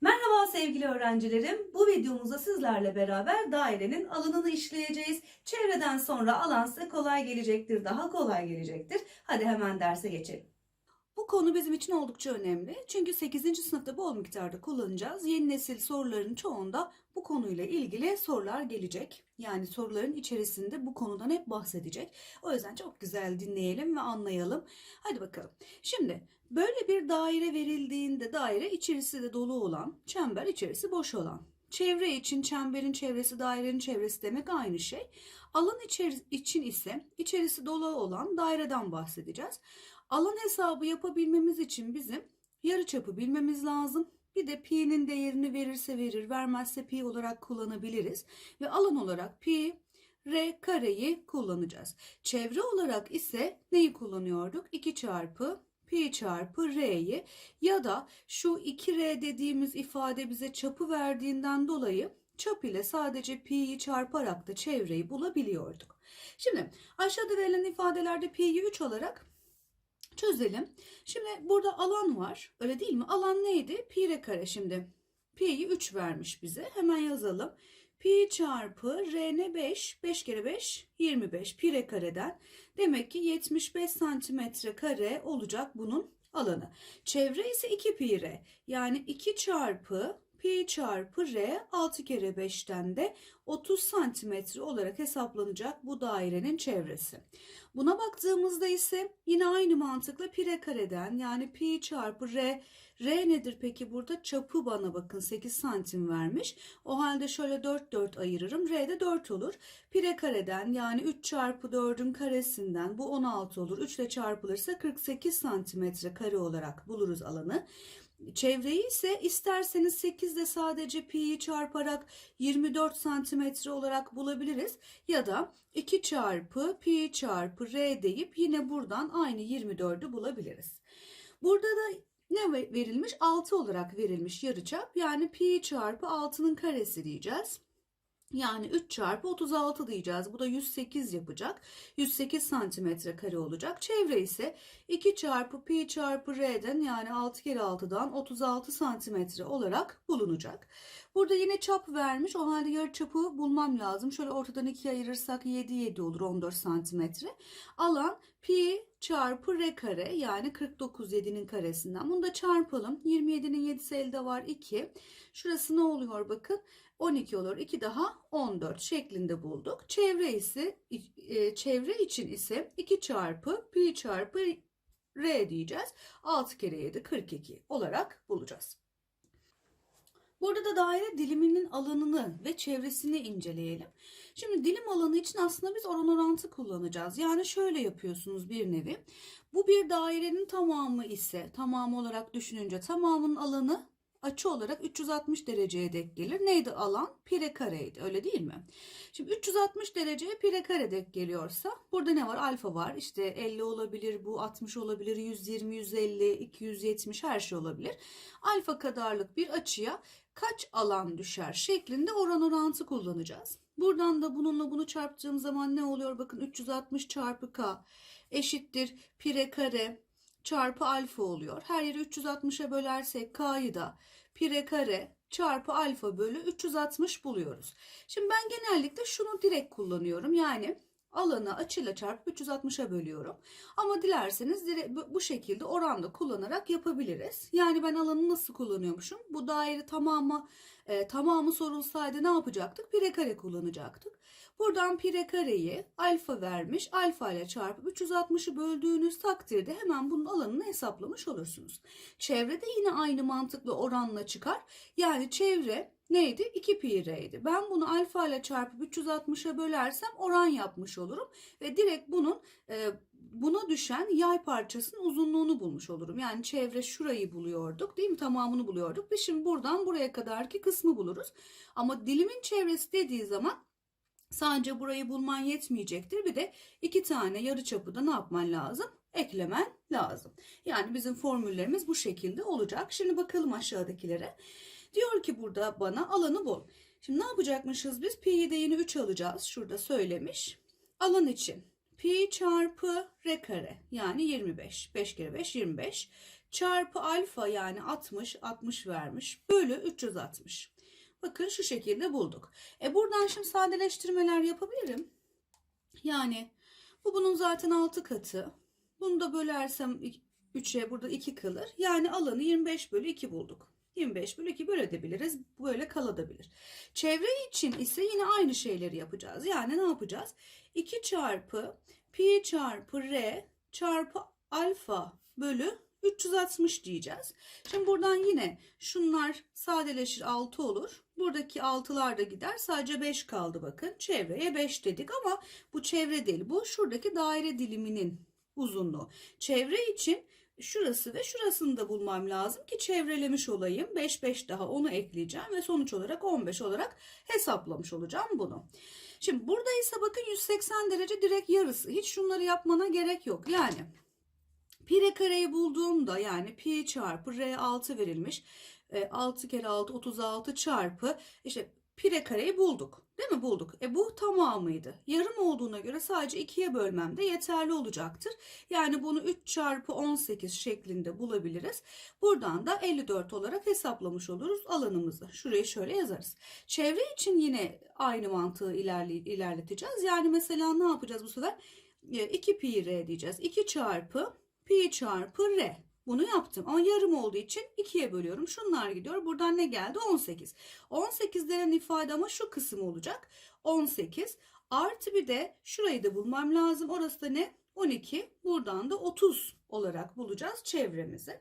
Merhaba sevgili öğrencilerim. Bu videomuzda sizlerle beraber dairenin alanını işleyeceğiz. Çevreden sonra alan size kolay gelecektir, daha kolay gelecektir. Hadi hemen derse geçelim. Bu konu bizim için oldukça önemli. Çünkü 8. sınıfta bol miktarda kullanacağız. Yeni nesil soruların çoğunda bu konuyla ilgili sorular gelecek. Yani soruların içerisinde bu konudan hep bahsedecek. O yüzden çok güzel dinleyelim ve anlayalım. Hadi bakalım. Şimdi böyle bir daire verildiğinde daire içerisi de dolu olan, çember içerisi boş olan. Çevre için çemberin çevresi dairenin çevresi demek aynı şey. Alan içeri- için ise içerisi dolu olan daireden bahsedeceğiz. Alan hesabı yapabilmemiz için bizim yarıçapı bilmemiz lazım. Bir de pi'nin değerini verirse verir, vermezse pi olarak kullanabiliriz. Ve alan olarak pi r kareyi kullanacağız. Çevre olarak ise neyi kullanıyorduk? 2 çarpı pi çarpı r'yi ya da şu 2r dediğimiz ifade bize çapı verdiğinden dolayı çap ile sadece pi'yi çarparak da çevreyi bulabiliyorduk. Şimdi aşağıda verilen ifadelerde pi'yi 3 olarak çözelim. Şimdi burada alan var. Öyle değil mi? Alan neydi? Pi r kare şimdi. Pi'yi 3 vermiş bize. Hemen yazalım. Pi çarpı r ne 5? 5 kere 5 25. Pi r kareden. Demek ki 75 santimetre kare olacak bunun alanı. Çevre ise 2 pi r. Yani 2 çarpı pi çarpı r 6 kere 5'ten de 30 santimetre olarak hesaplanacak bu dairenin çevresi. Buna baktığımızda ise yine aynı mantıkla pi r kareden yani pi çarpı r R nedir peki burada? Çapı bana bakın 8 santim vermiş. O halde şöyle 4 4 ayırırım. R de 4 olur. Pi r kareden yani 3 çarpı 4'ün karesinden bu 16 olur. 3 ile çarpılırsa 48 santimetre kare olarak buluruz alanı. Çevreyi ise isterseniz 8 de sadece pi'yi çarparak 24 santimetre olarak bulabiliriz. Ya da 2 çarpı pi çarpı r deyip yine buradan aynı 24'ü bulabiliriz. Burada da ne ve- verilmiş? 6 olarak verilmiş yarıçap. Yani pi çarpı 6'nın karesi diyeceğiz. Yani 3 çarpı 36 diyeceğiz. Bu da 108 yapacak. 108 santimetre kare olacak. Çevre ise 2 çarpı pi çarpı r'den yani 6 kere 6'dan 36 santimetre olarak bulunacak. Burada yine çap vermiş. O halde yarıçapı bulmam lazım. Şöyle ortadan 2'ye ayırırsak 7 7 olur 14 santimetre. Alan pi çarpı r kare yani 49 7'nin karesinden. Bunu da çarpalım. 27'nin 7'si elde var 2. Şurası ne oluyor bakın. 12 olur. 2 daha 14 şeklinde bulduk. Çevre ise e, çevre için ise 2 çarpı pi çarpı r diyeceğiz. 6 kere 7 42 olarak bulacağız. Burada da daire diliminin alanını ve çevresini inceleyelim. Şimdi dilim alanı için aslında biz oran orantı kullanacağız. Yani şöyle yapıyorsunuz bir nevi. Bu bir dairenin tamamı ise tamamı olarak düşününce tamamının alanı açı olarak 360 dereceye denk gelir. Neydi alan? Pire kareydi öyle değil mi? Şimdi 360 dereceye pire kare denk geliyorsa burada ne var? Alfa var. İşte 50 olabilir, bu 60 olabilir, 120, 150, 270 her şey olabilir. Alfa kadarlık bir açıya kaç alan düşer şeklinde oran orantı kullanacağız. Buradan da bununla bunu çarptığım zaman ne oluyor? Bakın 360 çarpı k eşittir pire kare çarpı alfa oluyor. Her yeri 360'a bölersek k'yı da pire kare çarpı alfa bölü 360 buluyoruz. Şimdi ben genellikle şunu direkt kullanıyorum. Yani alanı açıyla çarpıp 360'a bölüyorum. Ama dilerseniz bu şekilde oranda kullanarak yapabiliriz. Yani ben alanı nasıl kullanıyormuşum? Bu daire tamamı e, tamamı sorulsaydı ne yapacaktık? Pire kare kullanacaktık. Buradan pire kareyi alfa vermiş. Alfa ile çarpıp 360'ı böldüğünüz takdirde hemen bunun alanını hesaplamış olursunuz. Çevrede yine aynı mantıklı oranla çıkar. Yani çevre neydi? 2 pi r'ydi. Ben bunu alfa ile çarpıp 360'a bölersem oran yapmış olurum. Ve direkt bunun e, buna düşen yay parçasının uzunluğunu bulmuş olurum. Yani çevre şurayı buluyorduk değil mi? Tamamını buluyorduk. Ve şimdi buradan buraya kadarki kısmı buluruz. Ama dilimin çevresi dediği zaman sadece burayı bulman yetmeyecektir. Bir de iki tane yarıçapı da ne yapman lazım? Eklemen lazım. Yani bizim formüllerimiz bu şekilde olacak. Şimdi bakalım aşağıdakilere. Diyor ki burada bana alanı bul. Şimdi ne yapacakmışız biz? Pi'yi de yine 3 alacağız. Şurada söylemiş. Alan için pi çarpı r kare yani 25. 5 kere 5 25 çarpı alfa yani 60 60 vermiş bölü 360. Bakın şu şekilde bulduk. E buradan şimdi sadeleştirmeler yapabilirim. Yani bu bunun zaten 6 katı. Bunu da bölersem 3'e burada 2 kalır. Yani alanı 25 bölü 2 bulduk. 25 bölü 2 bölebiliriz. Böyle kalabilir. Çevre için ise yine aynı şeyleri yapacağız. Yani ne yapacağız? 2 çarpı pi çarpı r çarpı alfa bölü 360 diyeceğiz. Şimdi buradan yine şunlar sadeleşir 6 olur. Buradaki 6'lar da gider. Sadece 5 kaldı bakın. Çevreye 5 dedik ama bu çevre değil. Bu şuradaki daire diliminin uzunluğu. Çevre için şurası ve şurasını da bulmam lazım ki çevrelemiş olayım. 5 5 daha onu ekleyeceğim ve sonuç olarak 15 olarak hesaplamış olacağım bunu. Şimdi burada ise bakın 180 derece direkt yarısı. Hiç şunları yapmana gerek yok. Yani pi r kareyi bulduğumda yani pi çarpı r 6 verilmiş. E, 6 kere 6 36 çarpı işte pi r kareyi bulduk. Değil mi? Bulduk. E bu tamamıydı. Yarım olduğuna göre sadece 2'ye bölmem de yeterli olacaktır. Yani bunu 3 çarpı 18 şeklinde bulabiliriz. Buradan da 54 olarak hesaplamış oluruz alanımızı. Şurayı şöyle yazarız. Çevre için yine aynı mantığı ilerle- ilerleteceğiz. Yani mesela ne yapacağız bu sefer? E, 2 pi r diyeceğiz. 2 çarpı pi çarpı r. Bunu yaptım ama yarım olduğu için 2'ye bölüyorum. Şunlar gidiyor. Buradan ne geldi? 18. 18 denen ifade ama şu kısım olacak. 18 artı bir de şurayı da bulmam lazım. Orası da ne? 12. Buradan da 30 olarak bulacağız çevremizi.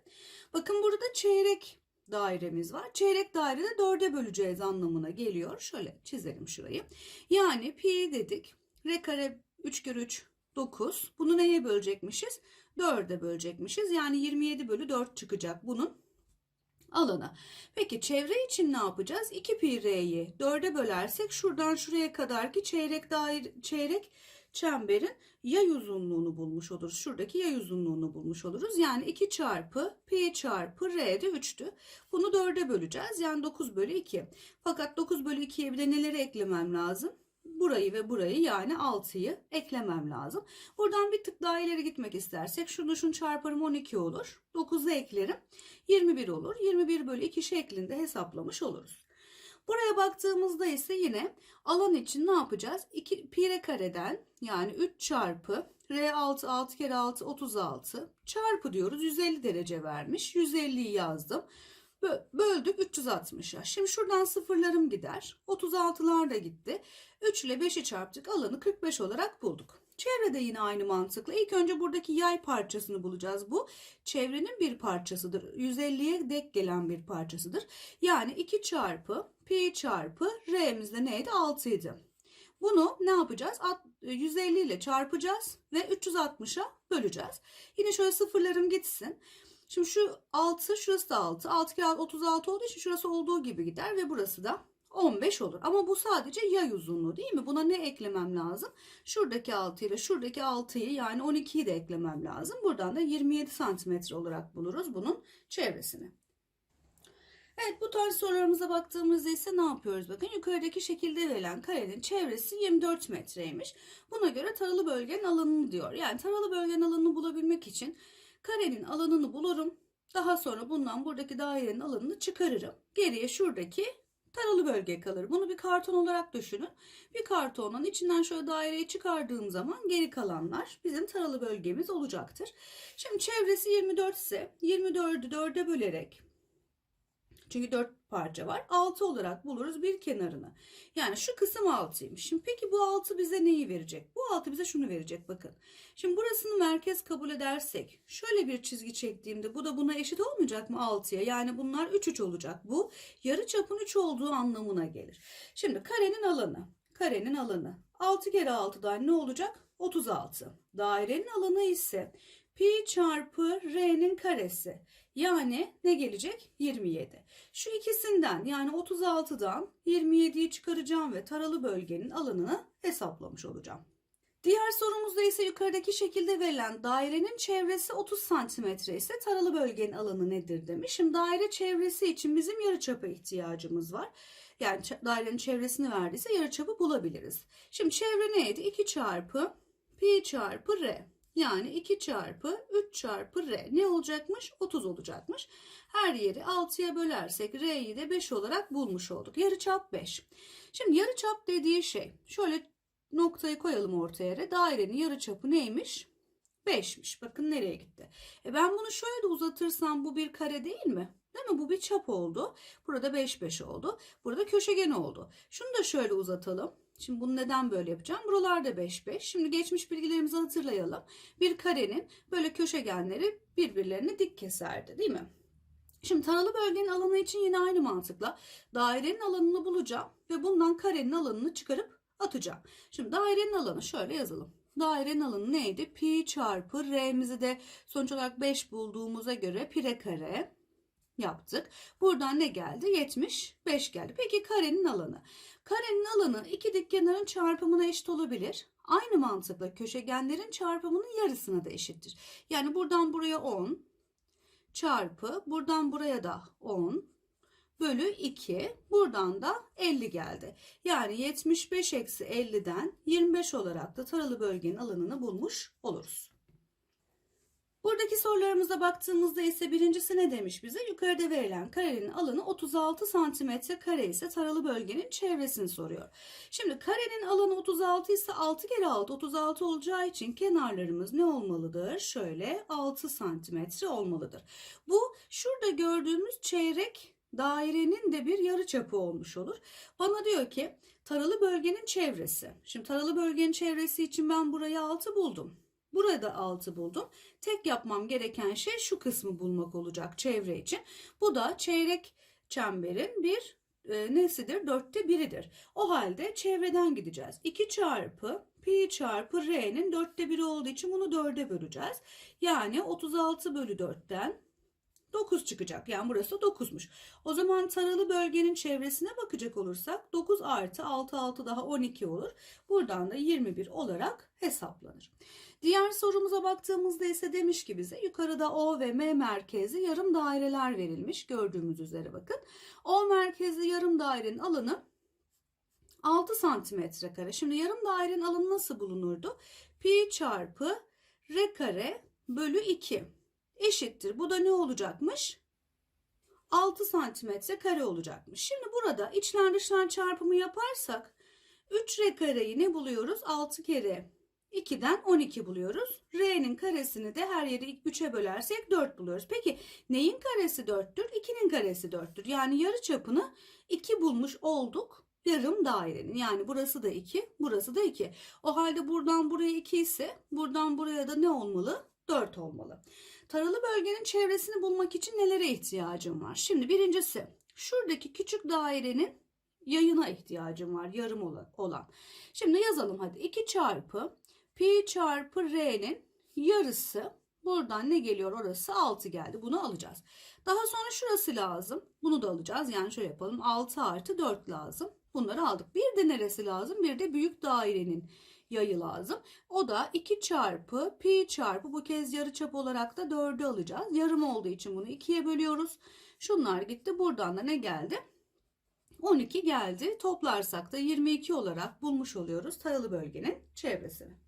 Bakın burada çeyrek dairemiz var. Çeyrek dairede 4'e böleceğiz anlamına geliyor. Şöyle çizelim şurayı. Yani pi dedik. R kare 3 kere 3 9. Bunu neye bölecekmişiz? 4'e bölecekmişiz. Yani 27 bölü 4 çıkacak bunun alanı. Peki çevre için ne yapacağız? 2 pi r'yi 4'e bölersek şuradan şuraya kadar ki çeyrek daire çeyrek çemberin yay uzunluğunu bulmuş oluruz. Şuradaki yay uzunluğunu bulmuş oluruz. Yani 2 çarpı pi çarpı r de 3'tü. Bunu 4'e böleceğiz. Yani 9 bölü 2. Fakat 9 bölü 2'ye bir de neleri eklemem lazım? Burayı ve burayı yani 6'yı eklemem lazım. Buradan bir tık daha ileri gitmek istersek şunu şunu çarparım 12 olur. 9'u eklerim 21 olur. 21 bölü 2 şeklinde hesaplamış oluruz. Buraya baktığımızda ise yine alan için ne yapacağız? 2 pi r kareden yani 3 çarpı r6 6 kere 6 36 çarpı diyoruz 150 derece vermiş. 150'yi yazdım. Bö- Böldük 360'a. Şimdi şuradan sıfırlarım gider. 36'lar da gitti. 3 ile 5'i çarptık. Alanı 45 olarak bulduk. Çevrede yine aynı mantıkla. İlk önce buradaki yay parçasını bulacağız. Bu çevrenin bir parçasıdır. 150'ye dek gelen bir parçasıdır. Yani 2 çarpı pi çarpı r'miz de neydi? 6 idi. Bunu ne yapacağız? At- 150 ile çarpacağız ve 360'a böleceğiz. Yine şöyle sıfırlarım gitsin. Şimdi şu 6 şurası da 6. 6 kere 36 olduğu için şurası olduğu gibi gider ve burası da 15 olur. Ama bu sadece yay uzunluğu değil mi? Buna ne eklemem lazım? Şuradaki 6 ile şuradaki 6'yı yani 12'yi de eklemem lazım. Buradan da 27 santimetre olarak buluruz bunun çevresini. Evet bu tarz sorularımıza baktığımızda ise ne yapıyoruz? Bakın yukarıdaki şekilde verilen karenin çevresi 24 metreymiş. Buna göre taralı bölgenin alanını diyor. Yani taralı bölgenin alanını bulabilmek için karenin alanını bulurum. Daha sonra bundan buradaki dairenin alanını çıkarırım. Geriye şuradaki taralı bölge kalır. Bunu bir karton olarak düşünün. Bir kartonun içinden şöyle daireyi çıkardığım zaman geri kalanlar bizim taralı bölgemiz olacaktır. Şimdi çevresi 24 ise 24'ü 4'e bölerek çünkü 4 parça var. 6 olarak buluruz bir kenarını. Yani şu kısım 6'ymış. Şimdi peki bu 6 bize neyi verecek? Bu 6 bize şunu verecek bakın. Şimdi burasını merkez kabul edersek şöyle bir çizgi çektiğimde bu da buna eşit olmayacak mı 6'ya? Yani bunlar 3 3 olacak. Bu yarı çapın 3 olduğu anlamına gelir. Şimdi karenin alanı. Karenin alanı. 6 kere 6'dan ne olacak? 36. Dairenin alanı ise pi çarpı r'nin karesi. Yani ne gelecek? 27. Şu ikisinden yani 36'dan 27'yi çıkaracağım ve taralı bölgenin alanını hesaplamış olacağım. Diğer sorumuzda ise yukarıdaki şekilde verilen dairenin çevresi 30 santimetre ise taralı bölgenin alanı nedir demiş. Şimdi daire çevresi için bizim yarıçapa ihtiyacımız var. Yani dairenin çevresini verdiyse yarıçapı bulabiliriz. Şimdi çevre neydi? 2 çarpı pi çarpı r. Yani 2 çarpı 3 çarpı r ne olacakmış? 30 olacakmış. Her yeri 6'ya bölersek r'yi de 5 olarak bulmuş olduk. Yarıçap 5. Şimdi yarıçap dediği şey şöyle noktayı koyalım ortaya. R. Dairenin yarıçapı neymiş? 5'miş. Bakın nereye gitti. E ben bunu şöyle de uzatırsam bu bir kare değil mi? Değil mi? Bu bir çap oldu. Burada 5 5 oldu. Burada köşegen oldu. Şunu da şöyle uzatalım. Şimdi bunu neden böyle yapacağım? Buralarda 5 5. Şimdi geçmiş bilgilerimizi hatırlayalım. Bir karenin böyle köşegenleri birbirlerini dik keserdi değil mi? Şimdi taralı bölgenin alanı için yine aynı mantıkla dairenin alanını bulacağım ve bundan karenin alanını çıkarıp atacağım. Şimdi dairenin alanı şöyle yazalım. Dairenin alanı neydi? Pi çarpı r'mizi de sonuç olarak 5 bulduğumuza göre pi r kare yaptık. Buradan ne geldi? 75 geldi. Peki karenin alanı. Karenin alanı iki dikkenarın çarpımına eşit olabilir. Aynı mantıkla köşegenlerin çarpımının yarısına da eşittir. Yani buradan buraya 10 çarpı buradan buraya da 10 bölü 2 buradan da 50 geldi. Yani 75 eksi 50'den 25 olarak da taralı bölgenin alanını bulmuş oluruz. Buradaki sorularımıza baktığımızda ise birincisi ne demiş bize? Yukarıda verilen karenin alanı 36 santimetre kare ise taralı bölgenin çevresini soruyor. Şimdi karenin alanı 36 ise 6 kere 6 36 olacağı için kenarlarımız ne olmalıdır? Şöyle 6 santimetre olmalıdır. Bu şurada gördüğümüz çeyrek dairenin de bir yarıçapı olmuş olur. Bana diyor ki taralı bölgenin çevresi. Şimdi taralı bölgenin çevresi için ben burayı 6 buldum. Burada 6 buldum. Tek yapmam gereken şey şu kısmı bulmak olacak çevre için. Bu da çeyrek çemberin bir e, nesidir? Dörtte biridir. O halde çevreden gideceğiz. 2 çarpı pi çarpı r'nin dörtte biri olduğu için bunu dörde böleceğiz. Yani 36 bölü 4'ten 9 çıkacak. Yani burası 9'muş. O zaman taralı bölgenin çevresine bakacak olursak 9 artı 6 6 daha 12 olur. Buradan da 21 olarak hesaplanır. Diğer sorumuza baktığımızda ise demiş ki bize yukarıda O ve M merkezli yarım daireler verilmiş. Gördüğümüz üzere bakın. O merkezli yarım dairenin alanı 6 santimetre kare. Şimdi yarım dairenin alanı nasıl bulunurdu? Pi çarpı r kare bölü 2 eşittir. Bu da ne olacakmış? 6 santimetre kare olacakmış. Şimdi burada içler dışlar çarpımı yaparsak 3 r kareyi ne buluyoruz? 6 kere 2'den 12 buluyoruz. R'nin karesini de her yeri 3'e bölersek 4 buluyoruz. Peki neyin karesi 4'tür? 2'nin karesi 4'tür. Yani yarı çapını 2 bulmuş olduk. Yarım dairenin. Yani burası da 2, burası da 2. O halde buradan buraya 2 ise buradan buraya da ne olmalı? 4 olmalı. Taralı bölgenin çevresini bulmak için nelere ihtiyacım var? Şimdi birincisi şuradaki küçük dairenin yayına ihtiyacım var. Yarım olan. Şimdi yazalım hadi. 2 çarpı pi çarpı r'nin yarısı buradan ne geliyor orası 6 geldi. Bunu alacağız. Daha sonra şurası lazım. Bunu da alacağız. Yani şöyle yapalım. 6 artı 4 lazım. Bunları aldık. Bir de neresi lazım? Bir de büyük dairenin yayı lazım. O da 2 çarpı pi çarpı bu kez yarıçap olarak da 4'ü alacağız. Yarım olduğu için bunu 2'ye bölüyoruz. Şunlar gitti. Buradan da ne geldi? 12 geldi. Toplarsak da 22 olarak bulmuş oluyoruz taralı bölgenin çevresini.